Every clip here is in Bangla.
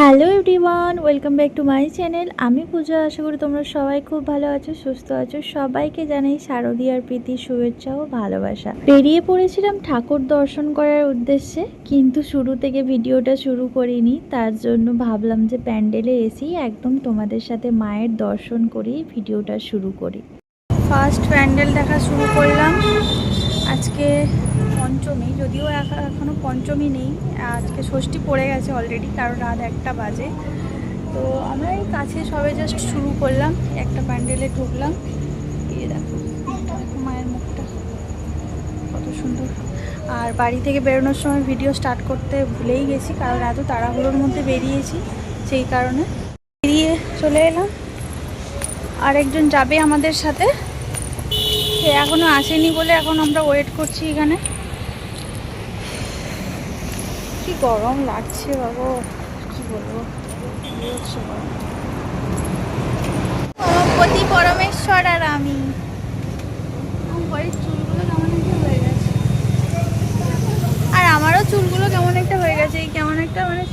Hello everyone, welcome back to my channel. আমি পূজা, আশা করি তোমরা সবাই খুব ভালো আছো, সুস্থ আছো। সবাইকে জানাই শারদীয়ার প্রীতি শুভেচ্ছা ও ভালোবাসা। বেরিয়ে পড়েছিলাম ঠাকুর দর্শন করার উদ্দেশ্যে, কিন্তু শুরু থেকে ভিডিওটা শুরু করিনি। তার জন্য ভাবলাম যে প্যান্ডেলে এসেই একদম তোমাদের সাথে মায়ের দর্শন করেই ভিডিওটা শুরু করি। ফার্স্ট প্যান্ডেল দেখা শুরু করলাম। আজকে পঞ্চমী, যদিও এখ- এখনও পঞ্চমী নেই, আজকে ষষ্ঠী পড়ে গেছে অলরেডি কারণ রাত একটা বাজে। তো আমরা এই কাছে সবে জাস্ট শুরু করলাম, একটা প্যান্ডেলে ঢুকলাম। এই যে দেখো, মায়ের মুখটা, কত সুন্দর। আর বাড়ি থেকে বেরোনোর সময় ভিডিও স্টার্ট করতে ভুলেই গেছি, কারণ এত তাড়াহুড়োর মধ্যে বেরিয়েছি, সেই কারণে। বেরিয়ে চলে এলাম। আরেকজন যাবে আমাদের সাথে। সে এখনও আসেনি বলে এখন আমরা ওয়েট করছি এখানে। কি গরম লাগছে বাবু? কি বলব। পরমপতি পরমেশ্বর আর আমি। আর আমারও চুলগুলো কেমন একটা হয়ে গেছে। কেমন একটা মানে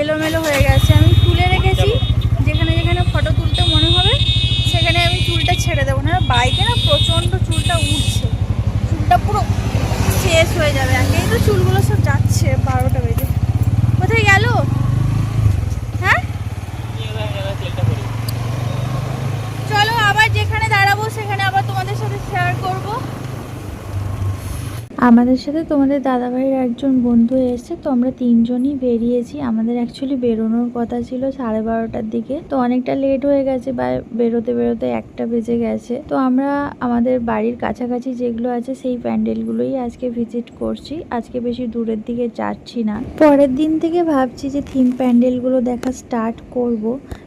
এলোমেলো হয়ে গেছে। আমি তুলে রেখেছি। যেখানে যেখানে ফটো তুলতে মনে হবে, সেখানে আমি চুলটা ছেড়ে দেবো। না বাইকে না প্রচণ্ড চুলটা উঠছে। চুলটা পুরো শেষ হয়ে যাবে। আগেই তো চুলগুলো সব যাচ্ছে বারোটা বেজে। কোথায় গেল হ্যাঁ চলো আবার যেখানে দাঁড়াবো সেখানে আবার তোমাদের সাথে শেয়ার করব আমাদের সাথে তোমাদের দাদাভাইয়ের একজন বন্ধু এসেছে, তো আমরা তিনজনই বেরিয়েছি। আমাদের অ্যাকচুয়ালি বেরোনোর কথা ছিল সাড়ে বারোটার দিকে। তো অনেকটা লেট হয়ে গেছে, বা বেরোতে বেরোতে একটা বেজে গেছে। তো আমরা আমাদের বাড়ির কাছাকাছি যেগুলো আছে সেই প্যান্ডেলগুলোই আজকে ভিজিট করছি। আজকে বেশি দূরের দিকে যাচ্ছি না। পরের দিন থেকে ভাবছি যে থিম প্যান্ডেলগুলো দেখা স্টার্ট করব।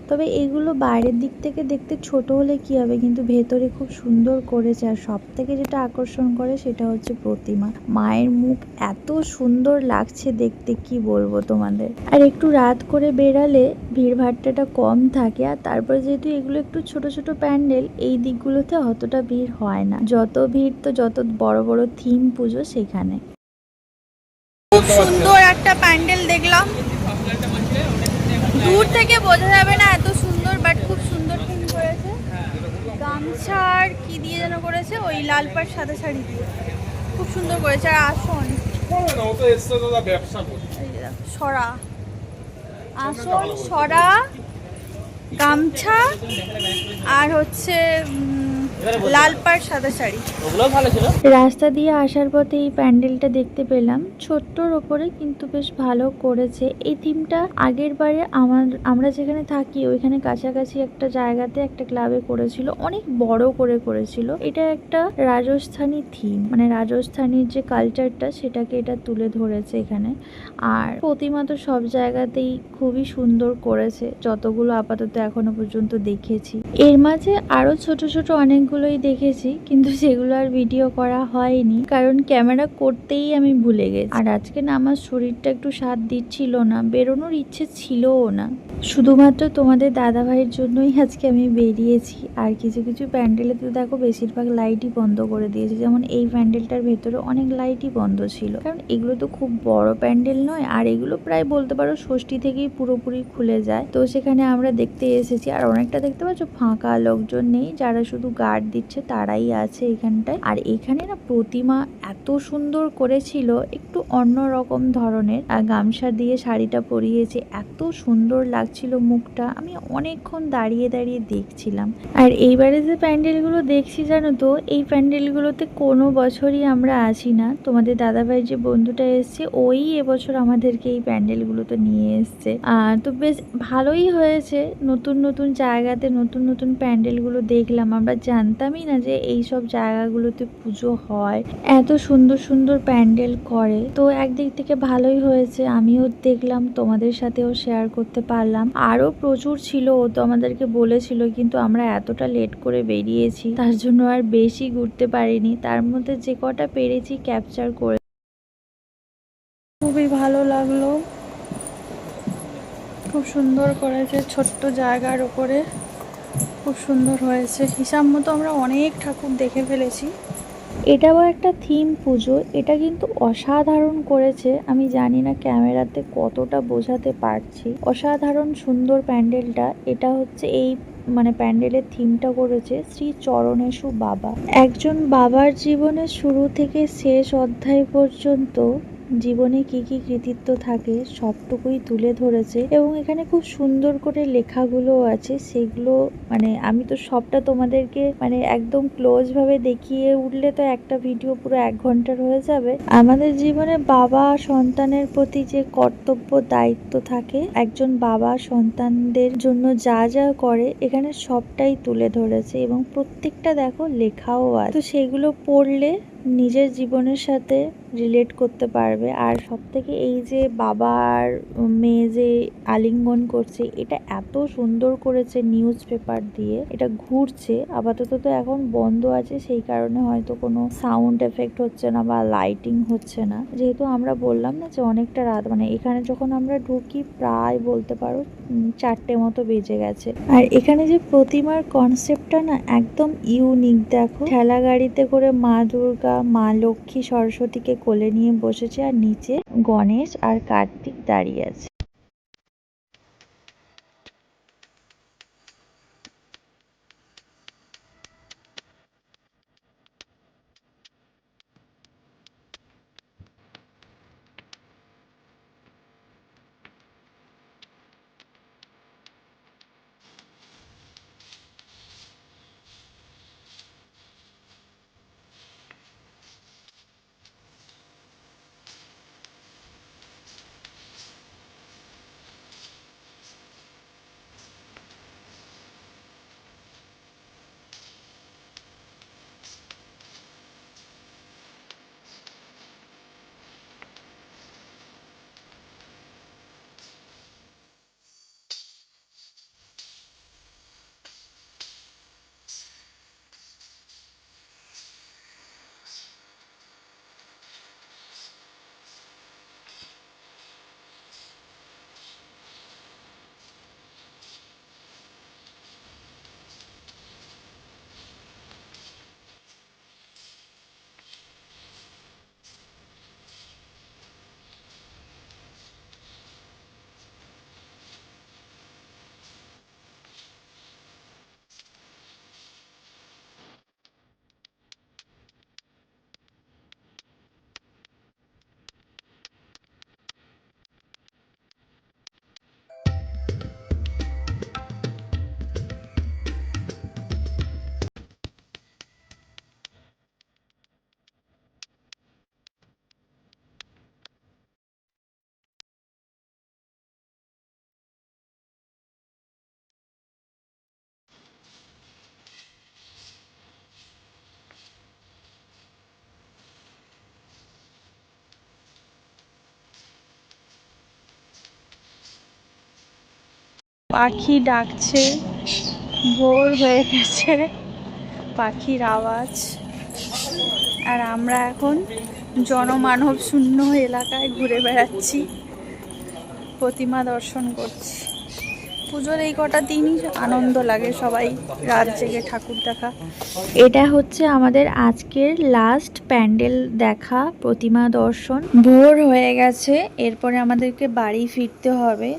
তবে এগুলো বাইরের দিক থেকে দেখতে ছোট হলে কি হবে? কিন্তু ভেতরে খুব সুন্দর করেছে। আর সব থেকে যেটা আকর্ষণ করে সেটা হচ্ছে প্রতিমা। মায়ের মুখ এত সুন্দর লাগছে দেখতে, কি বলব তোমাদের? আর একটু রাত করে বেরালে ভিড়ভাট্টাটা কম থাকে। আর তারপরে যেহেতু এগুলো একটু ছোট ছোট প্যান্ডেল, এই দিকগুলোতে অতটা ভিড় হয় না। যত ভিড় তো যত বড় বড় থিম পুজো সেখানে। খুব সুন্দর একটা প্যান্ডেল দেখলাম। দূর থেকে বোঝা যাবে না এত সুন্দর বাট খুব সুন্দর থিম করেছে। গামছার কি দিয়ে যেন করেছে, ওই লাল পাড় সাদা শাড়ি দিয়ে। খুব সুন্দর করেছে, আর আসন। সরা। আসন, সরা, গামছা, আর হচ্ছে লাল পাড় সাদা শাড়ি। ওগুলোও ভালো ছিল। রাস্তা দিয়ে আসার পথে এই প্যান্ডেলটা দেখতে পেলাম। ছোট্টর ওপরে কিন্তু বেশ ভালো করেছে। এই থিমটা আগের বারে আমার আমরা যেখানে থাকি ওইখানে কাছাকাছি একটা জায়গাতে একটা ক্লাবে করেছিল। অনেক বড় করে করেছিল। এটা একটা রাজস্থানী থিম। মানে রাজস্থানীর যে কালচারটা সেটাকে এটা তুলে ধরেছে এখানে। আর প্রতিমা তো সব জায়গাতেই খুবই সুন্দর করেছে। যতগুলো আপাতত এখনও পর্যন্ত দেখেছি। এর মাঝে আরও ছোট ছোট অনেকগুলোই দেখেছি, কিন্তু সেগুলো আর ভিডিও করা হয়নি, কারণ ক্যামেরা করতেই আমি ভুলে গেছি। আর আজকে না, আমার শরীরটা একটু সাথ দিচ্ছিল না, বেরোনোর ইচ্ছে ছিলও না। শুধুমাত্র তোমাদের দাদা ভাইয়ের জন্যই আজকে আমি বেরিয়েছি। আর কিছু কিছু প্যান্ডেলে তো দেখো বেশিরভাগ লাইটই বন্ধ করে দিয়েছে। যেমন এই প্যান্ডেলটার ভেতরে অনেক লাইটই বন্ধ ছিল। কারণ এগুলো তো খুব বড় প্যান্ডেল নয়, আর এগুলো প্রায় বলতে পারো ষষ্ঠী থেকেই পুরোপুরি খুলে যায়। তো সেখানে আমরা দেখতে এসেছি, আর অনেকটা দেখতে পাচ্ছ ফাঁকা লোকজন নেই, যারা শুধু গার্ড দিচ্ছে তারাই আছে এখানটায়। আর এখানে না প্রতিমা এত সুন্দর করেছিল, একটু অন্য রকম ধরনের। আর গামছা দিয়ে শাড়িটা পরিয়েছে, এত সুন্দর লাগছিল মুখটা, আমি অনেকক্ষণ দাঁড়িয়ে দাঁড়িয়ে দেখছিলাম। আর এইবারে যে প্যান্ডেলগুলো দেখছি জানো তো, এই প্যান্ডেলগুলোতে কোনো বছরই আমরা আসি না। তোমাদের দাদাভাই যে বন্ধুটা এসছে, ওই এবছর আমাদেরকে এই প্যান্ডেলগুলোতে নিয়ে এসছে। আর তো বেশ ভালোই হয়েছে, নতুন নতুন জায়গাতে নতুন নতুন প্যান্ডেলগুলো দেখলাম। আমরা জানতামই না যে এই সব জায়গাগুলোতে পুজো হয়। এত সুন্দর সুন্দর প্যান্ডেল করে। তো একদিক থেকে ভালোই হয়েছে, আমিও দেখলাম, তোমাদের সাথেও শেয়ার করতে পারলাম। আরও প্রচুর ছিল, ও তো আমাদেরকে বলেছিল, কিন্তু আমরা এতটা লেট করে বেরিয়েছি, তার জন্য আর বেশি ঘুরতে পারিনি। তার মধ্যে যে কটা পেরেছি ক্যাপচার করে খুবই ভালো লাগল। খুব সুন্দর করেছে, ছোট্ট জায়গার ওপরে খুব সুন্দর হয়েছে। হিসাব মতো আমরা অনেক ঠাকুর দেখে ফেলেছি। এটাও একটা থিম পুজো। এটা কিন্তু অসাধারণ করেছে। আমি জানি না ক্যামেরাতে কতটা বোঝাতে পারছি। অসাধারণ সুন্দর প্যান্ডেলটা। এটা হচ্ছে এই মানে প্যান্ডেলের থিমটা করেছে শ্রী চরণেশু বাবা। একজন বাবার জীবনের শুরু থেকে শেষ অধ্যায় পর্যন্ত জীবনে কি কি কৃতিত্ব থাকে সবটুকুই তুলে ধরেছে এবং এখানে খুব সুন্দর করে লেখাগুলো আছে। সেগুলো মানে আমি তো সবটা তোমাদেরকে মানে একদম ক্লোজ ভাবে দেখিয়ে উঠলে তো একটা ভিডিও পুরো এক ঘণ্টার হয়ে যাবে। আমাদের জীবনে বাবা সন্তানের প্রতি যে কর্তব্য, দায়িত্ব থাকে, একজন বাবা সন্তানদের জন্য যা যা করে এখানে সবটাই তুলে ধরেছে এবং প্রত্যেকটা দেখো লেখাও আছে। তো সেগুলো পড়লে নিজের জীবনের সাথে রিলেট করতে পারবে। আর সব থেকে এই যে বাবার মেয়ে যে আলিঙ্গন করছে, এটা এত সুন্দর করেছে নিউজ পেপার দিয়ে। এটা ঘুরছে, আপাতত তো এখন বন্ধ আছে, সেই কারণে হয়তো কোনো সাউন্ড এফেক্ট হচ্ছে না বা লাইটিং হচ্ছে না। যেহেতু আমরা বললাম না যে অনেকটা রাত মানে এখানে যখন আমরা ঢুকি প্রায় বলতে পারো চারটে মতো বেজে গেছে। আর এখানে যে প্রতিমার কনসেপ্টটা না একদম ইউনিক দেখো। ঠেলা গাড়িতে করে মা দুর্গা, মা লক্ষ্মী, সরস্বতীকে কোলে নিয়ে বসেছে আর নিচে গণেশ আর কার্তিক দাঁড়িয়ে আছে। পাখি ডাকছে, ভোর হয়ে গেছে, পাখির আওয়াজ। আর আমরা এখন জনমানব শূন্য এলাকায় ঘুরে বেড়াচ্ছি, প্রতিমা দর্শন করছি। পুজোর এই কটা দিনই আনন্দ লাগে সবাই রাত জেগে ঠাকুর দেখা। এটা হচ্ছে আমাদের আজকের লাস্ট প্যান্ডেল দেখা, প্রতিমা দর্শন। ভোর হয়ে গেছে, এরপরে আমাদেরকে বাড়ি ফিরতে হবে।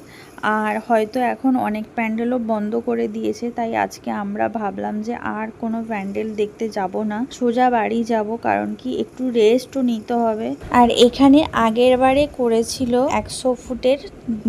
আর হয়তো এখন অনেক প্যান্ডেলও বন্ধ করে দিয়েছে, তাই আজকে আমরা ভাবলাম যে আর কোনো প্যান্ডেল দেখতে যাব না। সোজা বাড়ি যাব, কারণ কি একটু রেস্টও নিতে হবে। আর এখানে আগের বারে করেছিল একশো ফুটের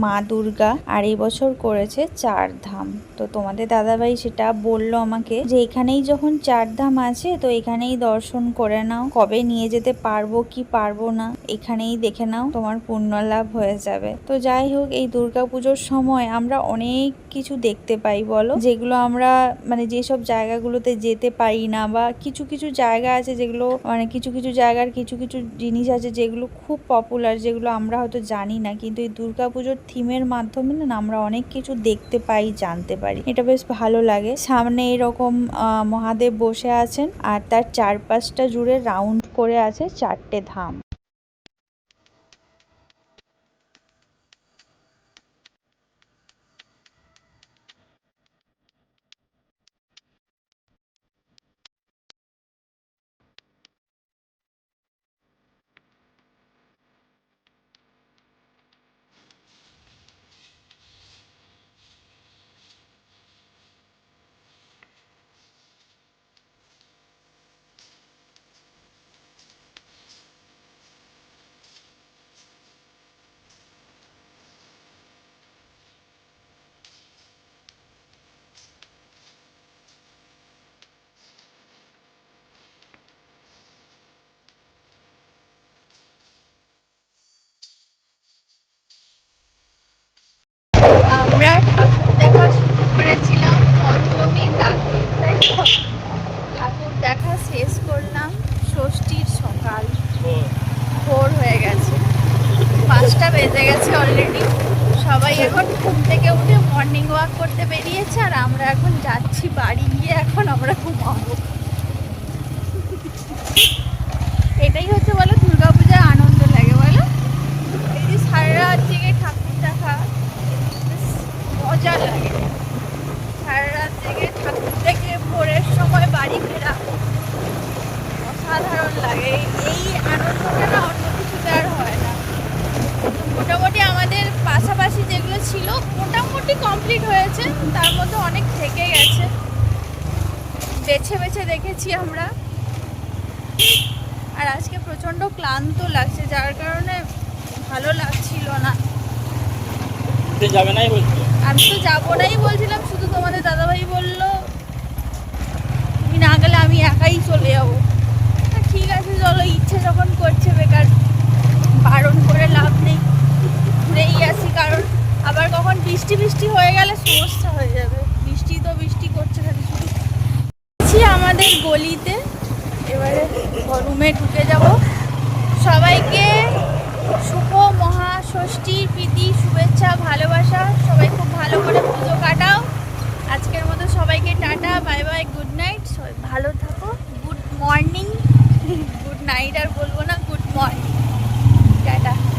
মা দুর্গা আর এই বছর করেছে চার ধাম তো তোমাদের দাদাভাই সেটা বলল আমাকে যে এখানেই যখন চার ধাম আছে তো এখানেই দর্শন করে নাও। কবে নিয়ে যেতে পারব কি পারব না এখানেই দেখে নাও, তোমার পুণ্য লাভ হয়ে যাবে। তো যাই হোক, এই দুর্গা পুজোর সময় আমরা অনেক কিছু দেখতে পাই, বলো? যেগুলো আমরা মানে যেসব জায়গাগুলোতে যেতে পারি না বা কিছু কিছু জায়গা আছে যেগুলো মানে কিছু কিছু জায়গার কিছু কিছু জিনিস আছে যেগুলো খুব পপুলার যেগুলো আমরা হয়তো জানি না। কিন্তু এই দুর্গা পুজোর থিমের মাধ্যমে না আমরা অনেক কিছু দেখতে পাই, জানতে পারি। এটা বেশ ভালো লাগে। সামনে এরকম মহাদেব বসে আছেন আর তার চারপাশটা জুড়ে রাউন্ড করে আছে চারটে ধাম। আমরা ঠাকুর দেখা শুরু করেছিলাম পঞ্চমী? ঠাকুর দেখা শেষ করলাম ষষ্ঠীর সকাল ভোর হয়ে গেছে পাঁচটা বেজে গেছে অলরেডি সবাই এখন ঘুম থেকে উঠে মর্নিং ওয়াক করতে বেরিয়েছে আর আমরা এখন যাচ্ছি বাড়ি গিয়ে এখন আমরা ঘুমাবো এটাই হচ্ছে বলো দুর্গাপূজার আনন্দ লাগে বলো এই যে সারা রাত জেগে ঠাকুর দেখা বেশ মজা জেগে ঠাকুর দেখে ভোরের সময় বাড়ি ফেরা। অসাধারণ লাগে। এই আনন্দটা না অন্য কিছুতে আর হয় না। মোটামুটি আমাদের পাশাপাশি যেগুলো ছিল, মোটামুটি কমপ্লিট হয়েছে। তার মধ্যে অনেক থেকে গেছে। বেছে বেছে দেখেছি আমরা। আর আজকে প্রচণ্ড ক্লান্ত লাগছে, যার কারণে ভালো লাগছিল না। যাবে নাই বলছো? আমি তো যাব নাই বলছিলাম, শুধু তোমাদের দাদাভাই বলল। তুমি না গেলে আমি একাই চলে যাব। ঠিক আছে, চলো, ইচ্ছে যখন করছে বেকার বারণ করে লাভ নেই। ঘুরেই আসি, কারণ আবার কখন বৃষ্টি বৃষ্টি হয়ে গেলে সমস্যা হয়ে যাবে। বৃষ্টি তো বৃষ্টি করছে খালি শুধু। আমাদের গলিতে, এবারে রুমে ঢুকে যাব। সবাইকে শুভ মহাষষ্ঠীর প্রীতি, শুভেচ্ছা, ভালোবাসা। সবাই খুব ভালো করে পুজো কাটাও। আজকের মতো সবাইকে tata, bye bye, good night. সবাই ভালো থাকো। Good morning. গুড নাইট আর বলব না, গুড মর্নিং।